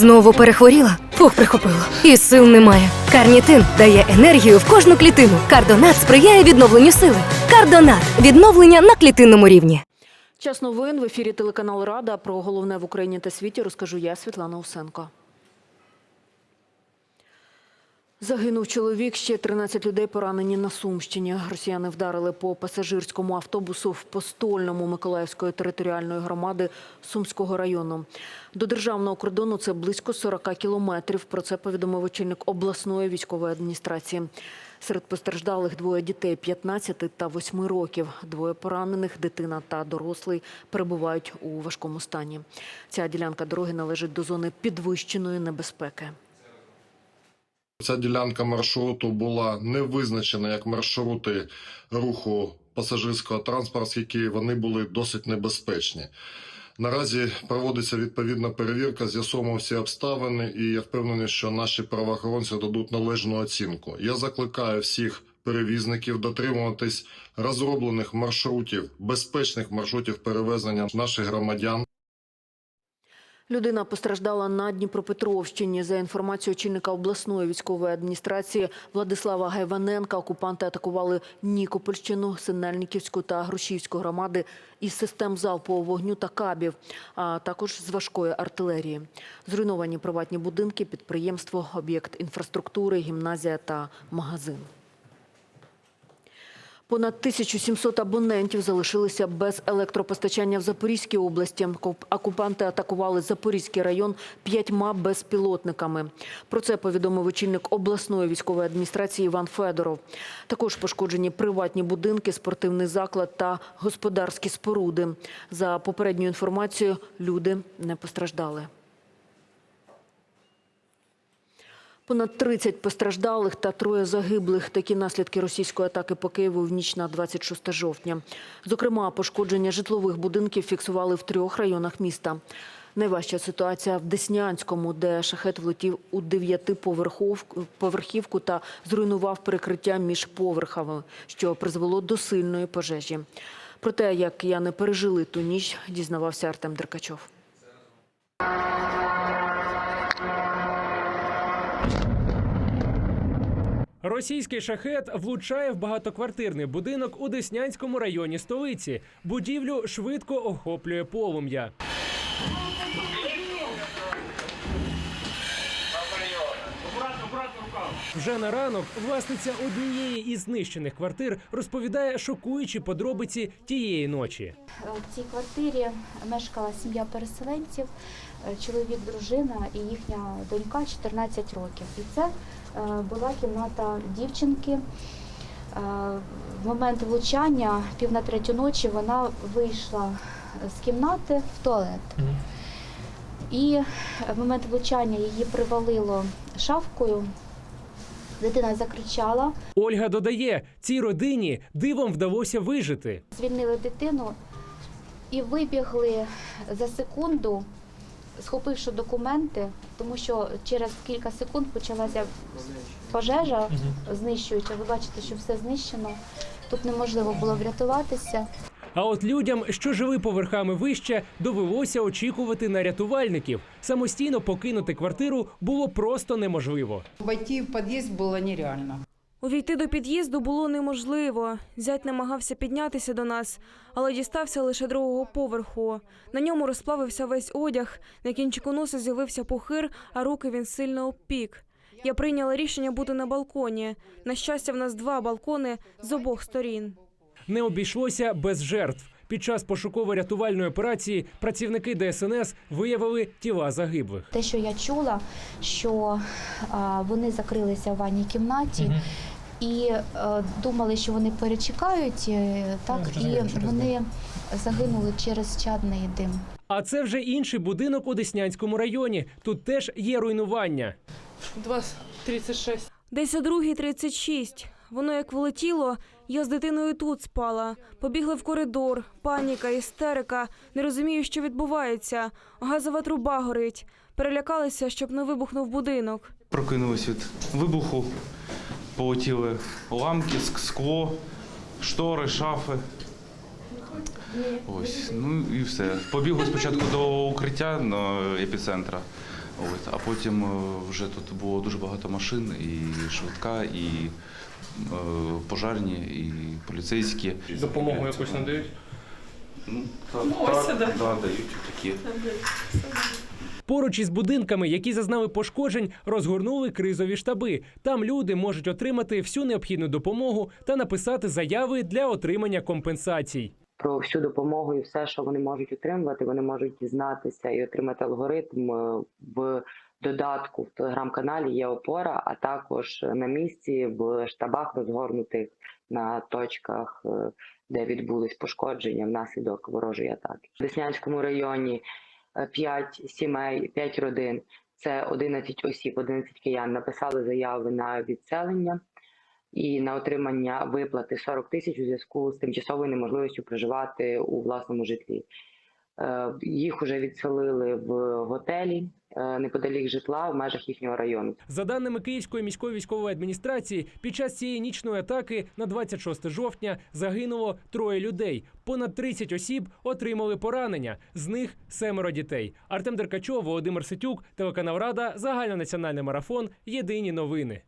Знову перехворіла? Фух, прихопило. І сил немає. Карнітин дає енергію в кожну клітину. Кардонат сприяє відновленню сили. Кардонат відновлення на клітинному рівні. Час новин в ефірі телеканал Рада. Про головне в Україні та світі розкажу я, Світлана Усенко. Загинув чоловік, ще 13 людей поранені на Сумщині. Росіяни вдарили по пасажирському автобусу в Постольному Миколаївської територіальної громади Сумського району. До державного кордону це близько 40 кілометрів. Про це повідомив очільник обласної військової адміністрації. Серед постраждалих двоє дітей 15 та 8 років. Двоє поранених, дитина та дорослий перебувають у важкому стані. Ця ділянка дороги належить до зони підвищеної небезпеки. Ця ділянка маршруту була не визначена як маршрути руху пасажирського транспорту, оскільки вони були досить небезпечні. Наразі проводиться відповідна перевірка, з'ясовуємо всі обставини, і я впевнений, що наші правоохоронці дадуть належну оцінку. Я закликаю всіх перевізників дотримуватись розроблених маршрутів, безпечних маршрутів перевезення наших громадян. Людина постраждала на Дніпропетровщині. За інформацією очільника обласної військової адміністрації Владислава Гайваненка, окупанти атакували Нікопольщину, Синельниківську та Грушівську громади із систем залпового вогню та кабів, а також з важкої артилерії. Зруйновані приватні будинки, підприємство, об'єкт інфраструктури, гімназія та магазин. Понад 1700 абонентів залишилися без електропостачання в Запорізькій області. Окупанти атакували Запорізький район п'ятьма безпілотниками. Про це повідомив очільник обласної військової адміністрації Іван Федоров. Також пошкоджені приватні будинки, спортивний заклад та господарські споруди. За попередньою інформацією, люди не постраждали. Понад 30 постраждалих та троє загиблих. Такі наслідки російської атаки по Києву в ніч на 26 жовтня. Зокрема, пошкодження житлових будинків фіксували в трьох районах міста. Найважча ситуація в Деснянському, де шахет влетів у дев'ятиповерхівку та зруйнував перекриття між поверхами, що призвело до сильної пожежі. Про те, як кияни пережили ту ніч, дізнавався Артем Деркачов. Російський шахет влучає в багатоквартирний будинок у Деснянському районі столиці. Будівлю швидко охоплює полум'я. Вже на ранок власниця однієї із знищених квартир розповідає шокуючі подробиці тієї ночі. В цій квартирі мешкала сім'я переселенців, е, чоловік, дружина і їхня донька 14 років. І це е, була кімната дівчинки. Е, В момент влучання, пів на третю ночі, вона вийшла з кімнати в туалет. І в момент влучання її привалило шавкою. Дитина закричала, Ольга додає, цій родині дивом вдалося вижити. звільнили дитину і вибігли за секунду, схопивши документи, тому що через кілька секунд почалася пожежа знищуюча. Ви бачите, що все знищено. Тут неможливо було врятуватися. А от людям, що жили поверхами вище, довелося очікувати на рятувальників. Самостійно покинути квартиру було просто неможливо. Войти в подъезд было нереально. Увійти до під'їзду було неможливо. Зять намагався піднятися до нас, але дістався лише другого поверху. На ньому розплавився весь одяг, на кінчику носа з'явився пухир, а руки він сильно обпік. Я прийняла рішення бути на балконі. На щастя, в нас два балкони з обох сторін. Не обійшлося без жертв. Під час пошуково-рятувальної операції працівники ДСНС виявили тіла загиблих. Те, що я чула, що а, вони закрилися в ванній кімнаті. І е, думали, що вони перечекають, е, так і вони загинули через чадний дим. А це вже інший будинок у Деснянському районі. Тут теж є руйнування. 2.36. Десь о другій 36. Воно як влетіло, я з дитиною тут спала. Побігли в коридор, паніка, істерика. Не розумію, що відбувається. Газова труба горить. Перелякалися, щоб не вибухнув будинок. Прокинулись від вибуху, полетіли ламки, скло, штори, шафи. Ось, ну і все. Побігли спочатку до укриття епіцентра, От, а потім е, вже тут було дуже багато машин, і швидка, і пожарні, і поліцейські. Допомогу якусь надають? Ну, та, Ну, ось та- сюди. да, дають такі. Поруч із будинками, які зазнали пошкоджень, розгорнули кризові штаби. Там люди можуть отримати всю необхідну допомогу та написати заяви для отримання компенсацій. про всю допомогу і все, що вони можуть отримувати, вони можуть дізнатися і отримати алгоритм е, в додатку в телеграм-каналі. Є опора, а також на місці в штабах розгорнутих на точках, е, де відбулись пошкодження внаслідок ворожої атаки. В Деснянському районі 5 сімей, 5 родин. Це 11 осіб, 11 киян написали заяви на відселення і на отримання виплати 40 тисяч у зв'язку з тимчасовою неможливістю проживати у власному житлі. Е, Їх вже відселили в готелі е, неподалік житла в межах їхнього району. За даними Київської міської військової адміністрації, під час цієї нічної атаки на 26 жовтня загинуло троє людей. Понад 30 осіб отримали поранення. З них семеро дітей. Артем Деркачов, Володимир Ситюк, телеканал Рада, загальнонаціональний марафон. Єдині новини.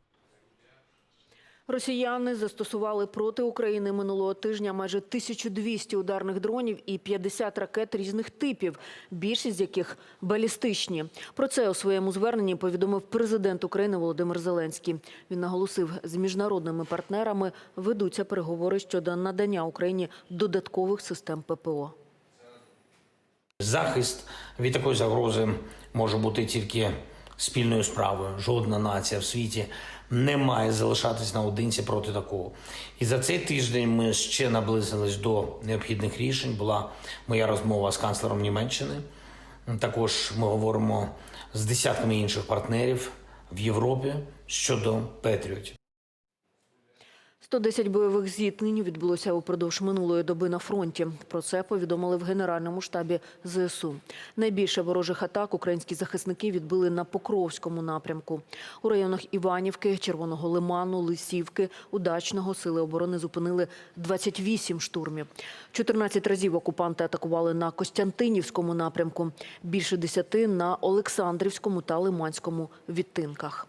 Росіяни застосували проти України минулого тижня майже 1200 ударних дронів і 50 ракет різних типів, більшість з яких балістичні. Про це у своєму зверненні повідомив президент України Володимир Зеленський. Він наголосив, з міжнародними партнерами ведуться переговори щодо надання Україні додаткових систем ППО. Захист від такої загрози може бути тільки спільною справою. Жодна нація в світі не має залишатись наодинці проти такого. І за цей тиждень ми ще наблизились до необхідних рішень. Була моя розмова з канцлером Німеччини. Також ми говоримо з десятками інших партнерів в Європі щодо Петріотів. 110 бойових зіткнень відбулося упродовж минулої доби на фронті. Про це повідомили в Генеральному штабі ЗСУ. Найбільше ворожих атак українські захисники відбили на Покровському напрямку. У районах Іванівки, Червоного Лиману, Лисівки, Удачного сили оборони зупинили 28 штурмів. 14 разів окупанти атакували на Костянтинівському напрямку, більше 10 – на Олександрівському та Лиманському відтинках.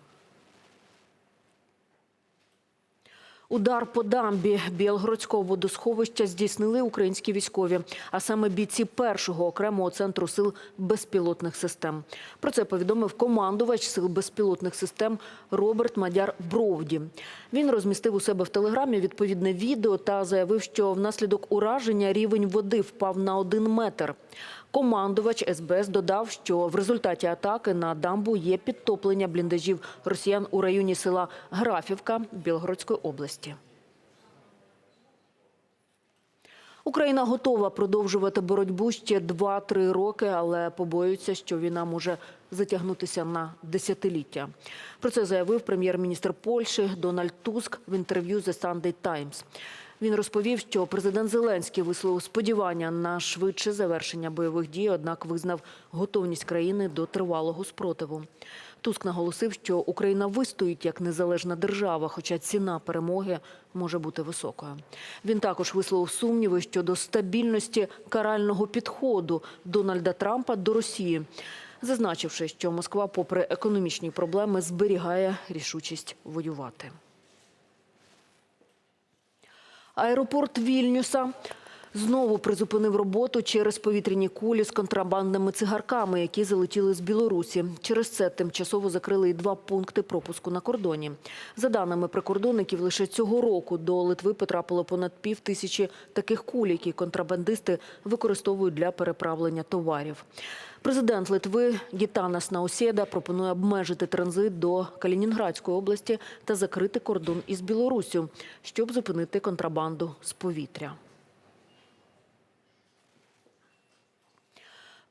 Удар по дамбі Білгородського водосховища здійснили українські військові, а саме бійці першого окремого центру сил безпілотних систем. Про це повідомив командувач сил безпілотних систем Роберт Мадяр Бровді. Він розмістив у себе в телеграмі відповідне відео та заявив, що внаслідок ураження рівень води впав на один метр. Командувач СБС додав, що в результаті атаки на дамбу є підтоплення бліндажів росіян у районі села Графівка Білгородської області. Україна готова продовжувати боротьбу ще 2-3 роки, але побоюється, що війна може затягнутися на десятиліття. Про це заявив прем'єр-міністр Польщі Дональд Туск в інтерв'ю The Sunday Times. Він розповів, що президент Зеленський висловив сподівання на швидше завершення бойових дій, однак визнав готовність країни до тривалого спротиву. Туск наголосив, що Україна вистоїть як незалежна держава, хоча ціна перемоги може бути високою. Він також висловив сумніви щодо стабільності карального підходу Дональда Трампа до Росії, зазначивши, що Москва, попри економічні проблеми, зберігає рішучість воювати. Аеропорт Вільнюса знову призупинив роботу через повітряні кулі з контрабандними цигарками, які залетіли з Білорусі. Через це тимчасово закрили й два пункти пропуску на кордоні. За даними прикордонників, лише цього року до Литви потрапило понад пів тисячі таких куль, які контрабандисти використовують для переправлення товарів. Президент Литви Гітанас Наусєда пропонує обмежити транзит до Калінінградської області та закрити кордон із Білоруссю, щоб зупинити контрабанду з повітря.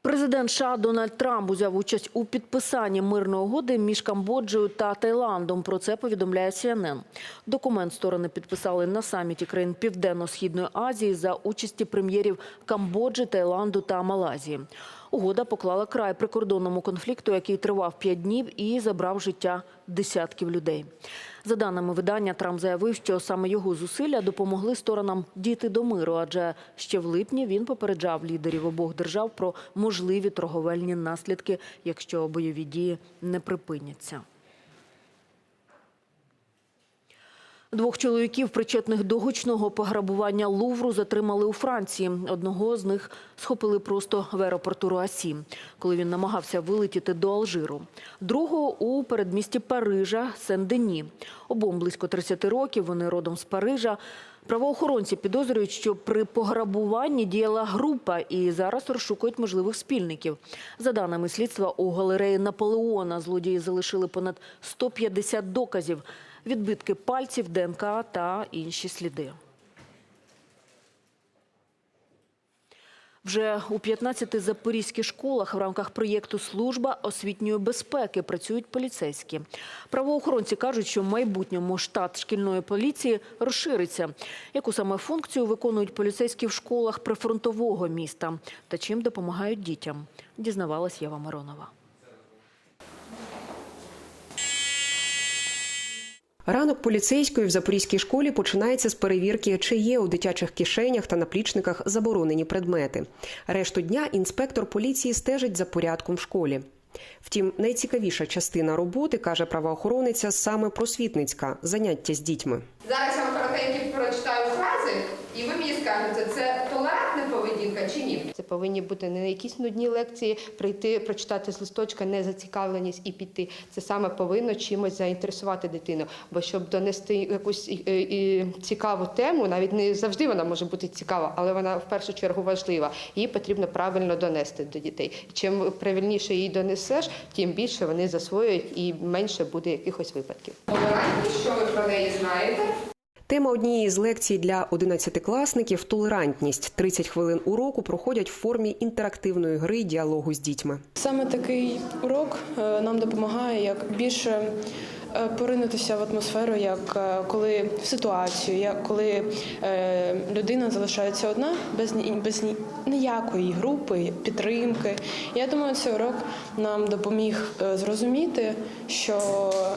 Президент США Дональд Трамп узяв участь у підписанні мирної угоди між Камбоджею та Таїландом. Про це повідомляє CNN. Документ сторони підписали на саміті країн Південно-Східної Азії за участі прем'єрів Камбоджі, Таїланду та Малайзії. Угода поклала край прикордонному конфлікту, який тривав п'ять днів і забрав життя десятків людей. За даними видання, Трамп заявив, що саме його зусилля допомогли сторонам дійти до миру, адже ще в липні він попереджав лідерів обох держав про можливі торговельні наслідки, якщо бойові дії не припиняться. Двох чоловіків, причетних до гучного пограбування Лувру, затримали у Франції. Одного з них схопили просто в аеропорту Руасі, коли він намагався вилетіти до Алжиру. Другого у передмісті Парижа Сен-Дені. Обом близько 30 років. Вони родом з Парижа. Правоохоронці підозрюють, що при пограбуванні діяла група і зараз розшукують можливих спільників. За даними слідства, у галереї Наполеона злодії залишили понад 150 доказів, відбитки пальців, ДНК та інші сліди. Вже у 15 запорізьких школах в рамках проєкту Служба освітньої безпеки працюють поліцейські. Правоохоронці кажуть, що в майбутньому штат шкільної поліції розшириться. Яку саме функцію виконують поліцейські в школах прифронтового міста та чим допомагають дітям? Дізнавалась Єва Миронова. Ранок поліцейської в запорізькій школі починається з перевірки, чи є у дитячих кишенях та наплічниках заборонені предмети. Решту дня інспектор поліції стежить за порядком в школі. Втім, найцікавіша частина роботи, каже правоохоронниця, саме просвітницька заняття з дітьми. Зараз я вам коротенько прочитаю фрази, і ви мені скажете, це толерантна поведінка чи ні? Це повинні бути не якісь нудні лекції, прийти, прочитати з листочка, не зацікавленість і піти. Це саме повинно чимось заінтересувати дитину. Бо щоб донести якусь і, цікаву тему, навіть не завжди вона може бути цікава, але вона в першу чергу важлива. Її потрібно правильно донести до дітей. Чим правильніше її донесеш, тим більше вони засвоюють і менше буде якихось випадків. Що ви про неї знаєте? Тема однієї з лекцій для 11-класників – толерантність. 30 хвилин уроку проходять в формі інтерактивної гри діалогу з дітьми. Саме такий урок е, нам допомагає як більше поринутися в атмосферу, як е, коли в ситуацію, як коли е, людина залишається одна без без ні- ніякої групи, підтримки. Я думаю, цей урок нам допоміг е, зрозуміти, що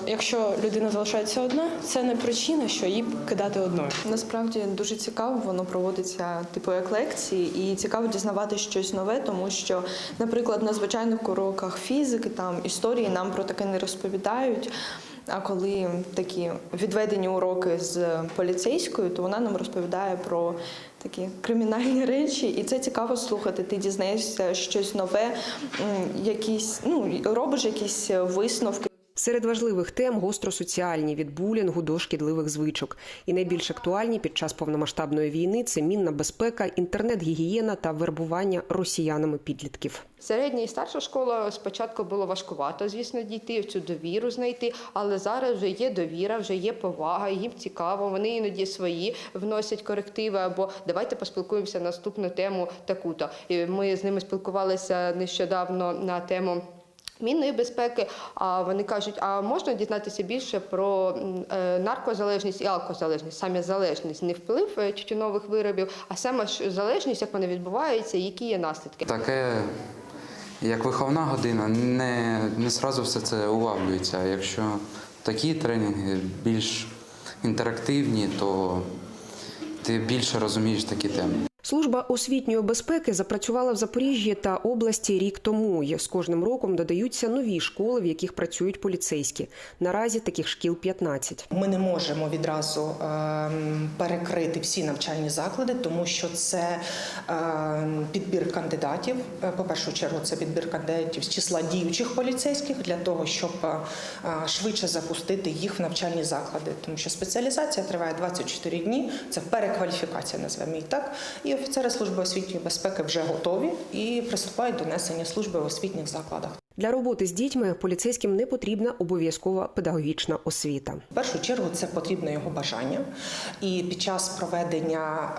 якщо людина залишається одна, це не причина, що її кидати одною. Насправді дуже цікаво, воно проводиться типу як лекції, і цікаво дізнавати щось нове, тому що, наприклад, на звичайних уроках фізики там історії нам про таке не розповідають. А коли такі відведені уроки з поліцейською, то вона нам розповідає про такі кримінальні речі, і це цікаво слухати. Ти дізнаєшся щось нове, якісь ну робиш якісь висновки. Серед важливих тем гостросоціальні від булінгу до шкідливих звичок. І найбільш актуальні під час повномасштабної війни це мінна безпека, інтернет-гігієна та вербування росіянами підлітків. Середня і старша школа спочатку було важкувато, звісно, дійти цю довіру знайти, але зараз вже є довіра, вже є повага, їм цікаво. Вони іноді свої вносять корективи або давайте поспілкуємося на наступну тему таку-то. Ми з ними спілкувалися нещодавно на тему. Мінної безпеки, а вони кажуть, а можна дізнатися більше про е, наркозалежність і алкозалежність, саме залежність, не вплив е, тютюнових виробів, а саме ж залежність, як вона відбувається, які є наслідки. Таке, як виховна година, не, не сразу все це улавлюється. Якщо такі тренінги більш інтерактивні, то ти більше розумієш такі теми. Служба освітньої безпеки запрацювала в Запоріжжі та області рік тому. І З кожним роком додаються нові школи, в яких працюють поліцейські. Наразі таких шкіл 15. Ми не можемо відразу ем, перекрити всі навчальні заклади, тому що це ем, підбір кандидатів. Е, По першу чергу, це підбір кандидатів з числа діючих поліцейських для того, щоб е, е, швидше запустити їх в навчальні заклади, тому що спеціалізація триває 24 дні. Це перекваліфікація, назвемо її так. І офіцери служби освітньої безпеки вже готові і приступають до несення служби в освітніх закладах. Для роботи з дітьми поліцейським не потрібна обов'язкова педагогічна освіта. В першу чергу це потрібно його бажання, і під час проведення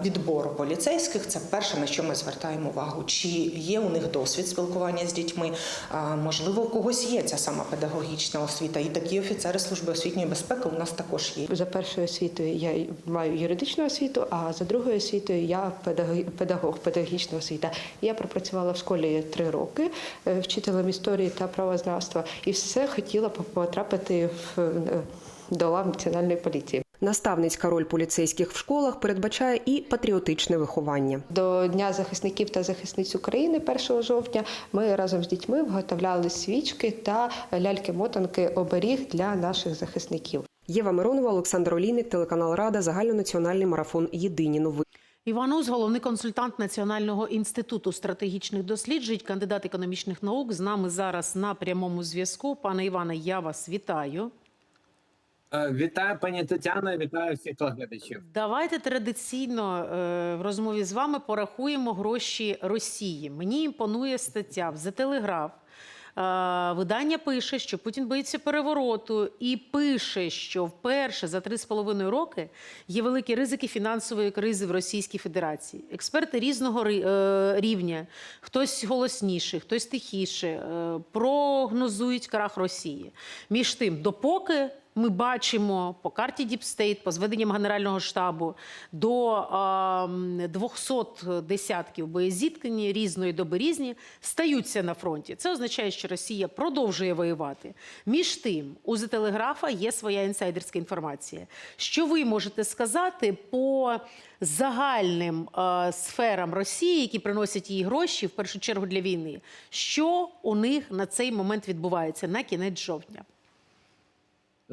е, відбору поліцейських це перше на що ми звертаємо увагу, чи є у них досвід спілкування з дітьми. Е, Можливо, у когось є ця сама педагогічна освіта, і такі офіцери служби освітньої безпеки у нас також є. За першою освітою я маю юридичну освіту, а за другою освітою я педагог, педагог педагогічна освіта. Я пропрацювала в школі три роки е, вчителем історії та правознавства, і все хотіла потрапити в е, до лав національної поліції. Наставницька роль поліцейських в школах передбачає і патріотичне виховання. До Дня захисників та захисниць України 1 жовтня ми разом з дітьми виготовляли свічки та ляльки-мотанки оберіг для наших захисників. Єва Миронова, Олександр Олійник, телеканал Рада, загальнонаціональний марафон Єдині новини. Іван Уз, головний консультант Національного інституту стратегічних досліджень, кандидат економічних наук, з нами зараз на прямому зв'язку. Пане Іване, я вас вітаю. Е, Вітаю, пані Тетяно, вітаю всіх глядачів. Давайте традиційно е, в розмові з вами порахуємо гроші Росії. Мені імпонує стаття в The Telegraph. Е, Видання пише, що Путін боїться перевороту, і пише, що вперше за три з половиною роки є великі ризики фінансової кризи в Російській Федерації. Експерти різного е, рівня, хтось голосніше, хтось тихіше, е, прогнозують крах Росії. Між тим, допоки ми бачимо по карті Діпстейт, по зведенням Генерального штабу до е, 200 десятків боєзіткнень різної доби різні стаються на фронті. Це означає, що Росія продовжує воювати. Між тим, у «The Телеграфа є своя інсайдерська інформація. Що ви можете сказати по загальним е, сферам Росії, які приносять їй гроші в першу чергу для війни? Що у них на цей момент відбувається на кінець жовтня?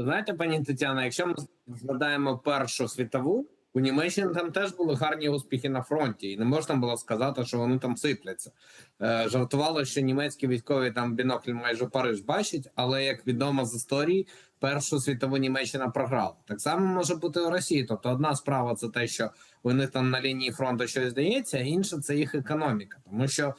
Знаєте, пані Тетяна, якщо ми згадаємо Першу світову, у Німеччині там теж були гарні успіхи на фронті, і не можна було сказати, що вони там сипляться. Е, жартувало, що німецькі військові там бінокль майже Париж бачать, але як відомо з історії, Першу світову Німеччина програла. Так само може бути у Росії. Тобто, одна справа це те, що них там на лінії фронту щось здається, а інша це їх економіка. Тому що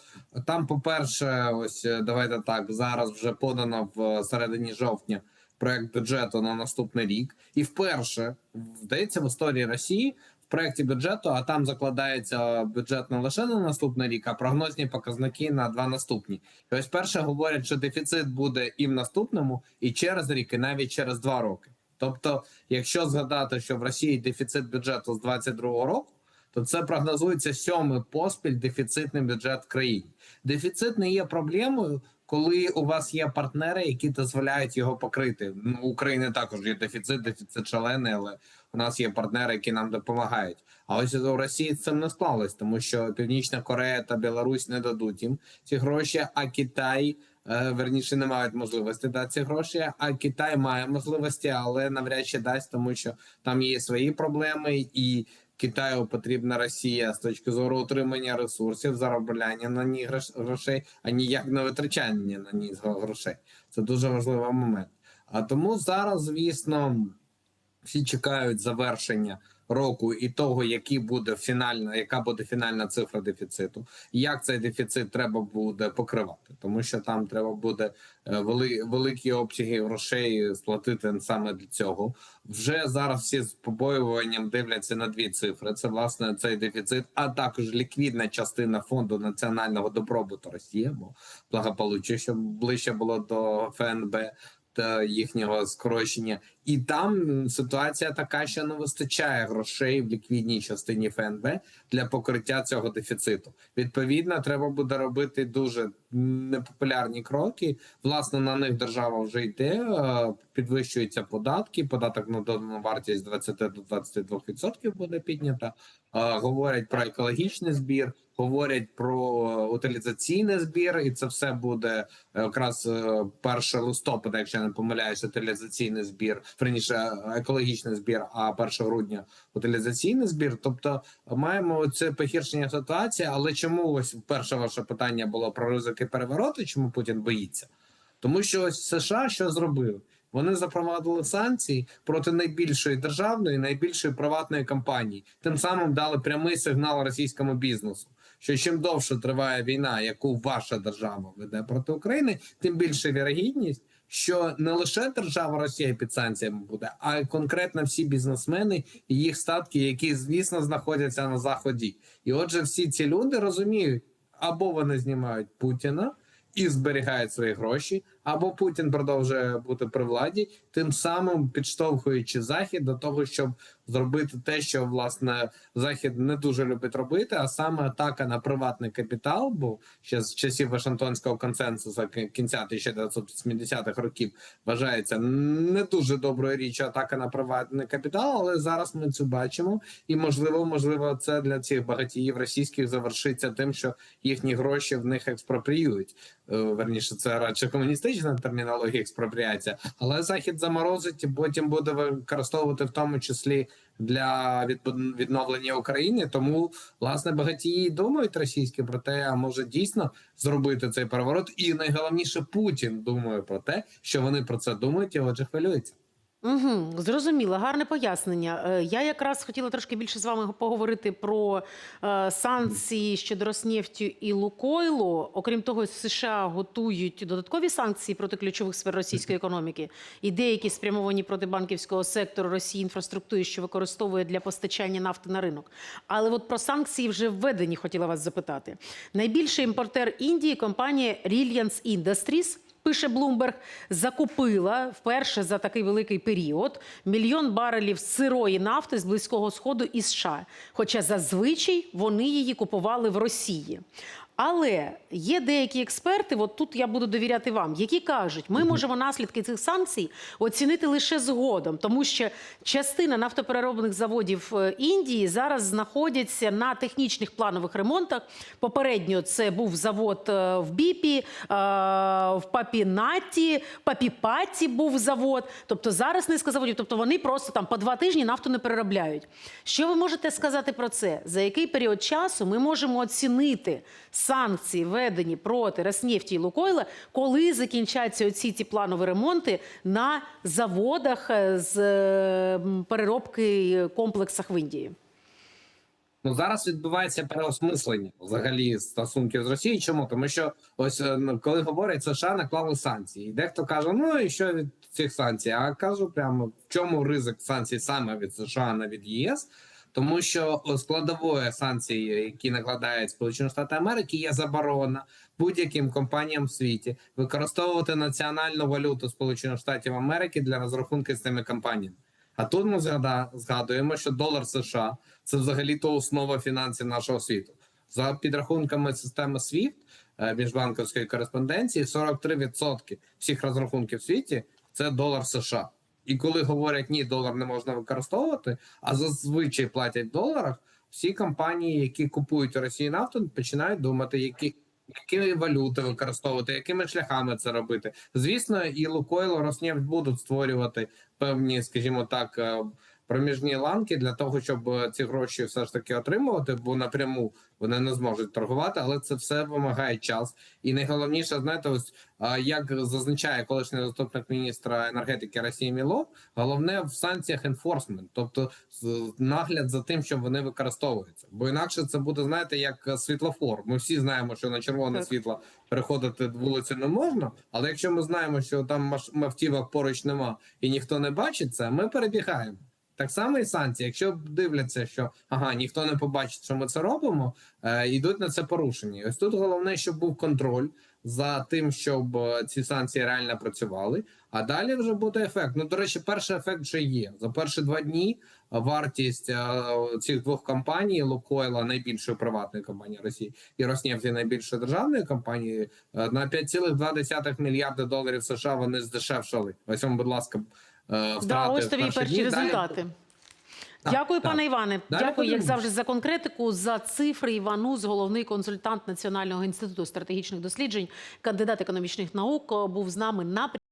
там, по-перше, ось е, давайте так зараз вже подано в середині жовтня проект бюджету на наступний рік, і вперше здається в історії Росії в проекті бюджету, а там закладається бюджет не лише на наступний рік, а прогнозні показники на два наступні. І ось перше говорять, що дефіцит буде і в наступному, і через рік, і навіть через два роки. Тобто, якщо згадати, що в Росії дефіцит бюджету з 22-го року. То це прогнозується сьомий поспіль дефіцитний бюджет в країні. Дефіцит не є проблемою, коли у вас є партнери, які дозволяють його покрити. Ну, у України також є дефіцит, дефіцит шалений, але у нас є партнери, які нам допомагають. А ось у Росії цим не склалось, тому що Північна Корея та Білорусь не дадуть їм ці гроші, а Китай. е, Верніше не мають можливості дати ці гроші, а Китай має можливості, але навряд чи дасть, тому що там є свої проблеми, і Китаю потрібна Росія з точки зору отримання ресурсів, заробляння на ній грош- грошей, а ніяк не витрачання на ній грошей. Це дуже важливий момент. А тому зараз, звісно, всі чекають завершення року і того, який буде фінальна, яка буде фінальна цифра дефіциту, як цей дефіцит треба буде покривати, тому що там треба буде е, вели, великі обсяги грошей сплатити саме для цього. Вже зараз всі з побоюванням дивляться на дві цифри: це власне цей дефіцит, а також ліквідна частина фонду національного добробуту Росії, бо благополуччя, щоб ближче було до ФНБ їхнього скорочення, і там ситуація така, що не вистачає грошей в ліквідній частині ФНБ для покриття цього дефіциту. Відповідно, треба буде робити дуже непопулярні кроки. Власне, на них держава вже йде. е, Підвищуються податки. Податок на додану вартість з 20 до 22% буде піднята. Е, Говорять про екологічний збір, говорять про утилізаційний збір, і це все буде е, якраз е, 1 листопада, якщо я не помиляюсь, утилізаційний збір, верніше е, екологічний збір, а 1 грудня утилізаційний збір. Тобто маємо це погіршення ситуації. Але чому ось перше ваше питання було про ризики перевороту? Чому Путін боїться? Тому що ось США що зробили? Вони запровадили санкції проти найбільшої державної, найбільшої приватної компанії. Тим самим дали прямий сигнал російському бізнесу. Що чим довше триває війна, яку ваша держава веде проти України, тим більше вірогідність, що не лише держава Росія під санкціями буде, а й конкретно всі бізнесмени і їх статки, які звісно знаходяться на заході. І отже, всі ці люди розуміють, або вони знімають Путіна і зберігають свої гроші, або Путін продовжує бути при владі, тим самим підштовхуючи захід до того, щоб зробити те, що власне захід не дуже любить робити, а саме атака на приватний капітал. Бо ще з часів Вашингтонського консенсусу кінця 1970-х років вважається не дуже доброю річ атака на приватний капітал, але зараз ми це бачимо, і можливо, можливо, це для цих багатіїв російських завершиться тим, що їхні гроші в них експропріюють. Е, Верніше, це радше комуністична термінологія експропріація, але захід заморозить і потім буде використовувати в тому числі для відновлення України. Тому власне багатії думають російські про те, а може дійсно зробити цей переворот. І найголовніше Путін думає про те, що вони про це думають, і отже хвилюються. Угу, зрозуміло, гарне пояснення. Е, Я якраз хотіла трошки більше з вами поговорити про е, санкції щодо Роснефтю і Лукойлу. Окрім того, США готують додаткові санкції проти ключових сфер російської економіки і деякі спрямовані проти банківського сектору Росії інфраструктури, що використовує для постачання нафти на ринок. Але от про санкції вже введені хотіла вас запитати. Найбільший імпортер Індії компанія Reliance Industries – Пише Блумберг, закупила вперше за такий великий період мільйон барелів сирої нафти з близького сходу і США. Хоча зазвичай вони її купували в Росії. Але є деякі експерти, от тут я буду довіряти вам, які кажуть, ми можемо наслідки цих санкцій оцінити лише згодом, тому що частина нафтопереробних заводів е, Індії зараз знаходяться на технічних планових ремонтах. Попередньо це був завод е, в Біпі, е, в Папінаті, Папіпаті був завод. Тобто зараз низка заводів, тобто вони просто там по два тижні нафту не переробляють. Що ви можете сказати про це? За який період часу ми можемо оцінити санкції, введені проти Роснефті і Лукойла, коли закінчаться оці ці планові ремонти на заводах е, з е, переробки комплексах в Індії? Ну зараз відбувається переосмислення взагалі стосунків з Росією. Чому тому, що ось е, коли говорять США наклали санкції, і дехто каже: ну і що від цих санкцій? А кажу прямо в чому ризик санкцій саме від США, а не від ЄС. Тому що о, складовою санкцій, які накладають Сполучені Штати Америки, є заборона будь-яким компаніям в світі використовувати національну валюту Сполучених Штатів Америки для розрахунки з цими компаніями. А тут ми згадуємо, що долар США це взагалі то основа фінансів нашого світу. За підрахунками системи SWIFT, е, міжбанківської кореспонденції, 43% всіх розрахунків в світі це долар США. І коли говорять ні, долар не можна використовувати, а зазвичай платять в доларах, всі компанії, які купують у Росії нафту, починають думати, які. Які валюти використовувати, якими шляхами це робити? Звісно, і Лукойл, Роснефть будуть створювати певні, скажімо так, е, проміжні ланки для того, щоб е, ці гроші все ж таки отримувати, бо напряму вони не зможуть торгувати, але це все вимагає час. І найголовніше, знаєте, ось як зазначає колишній заступник міністра енергетики Росії Мілов, головне в санкціях енфорсмент, тобто нагляд за тим, щоб вони використовуються. Бо інакше це буде, знаєте, як е, світлофор. Ми всі знаємо, що на червоне Так. світло переходити вулицю не можна. Але якщо ми знаємо, що там автівок поруч нема і ніхто не бачить це, ми перебігаємо. Так само і санкції. Якщо дивляться, що ага, ніхто не побачить, що ми це робимо, е, йдуть на це порушення. Ось тут головне, щоб був контроль за тим, щоб е, ці санкції реально працювали. А далі вже буде ефект. Ну до речі, перший ефект вже є за перші два дні. Вартість е, цих двох компаній Лукойла, найбільшої приватної компанії Росії, і Роснефті, найбільшої державної компанії, е, на 5,2 мільярди доларів США вони здешевшали. Ось вам, будь ласка, втрати Да, ось тобі перші перші. Результати. Так, Дякую, так. пане Іване. Далі Дякую, як завжди, за конкретику, за цифри. Івану з головний консультант Національного інституту стратегічних досліджень, кандидат економічних наук, був з нами на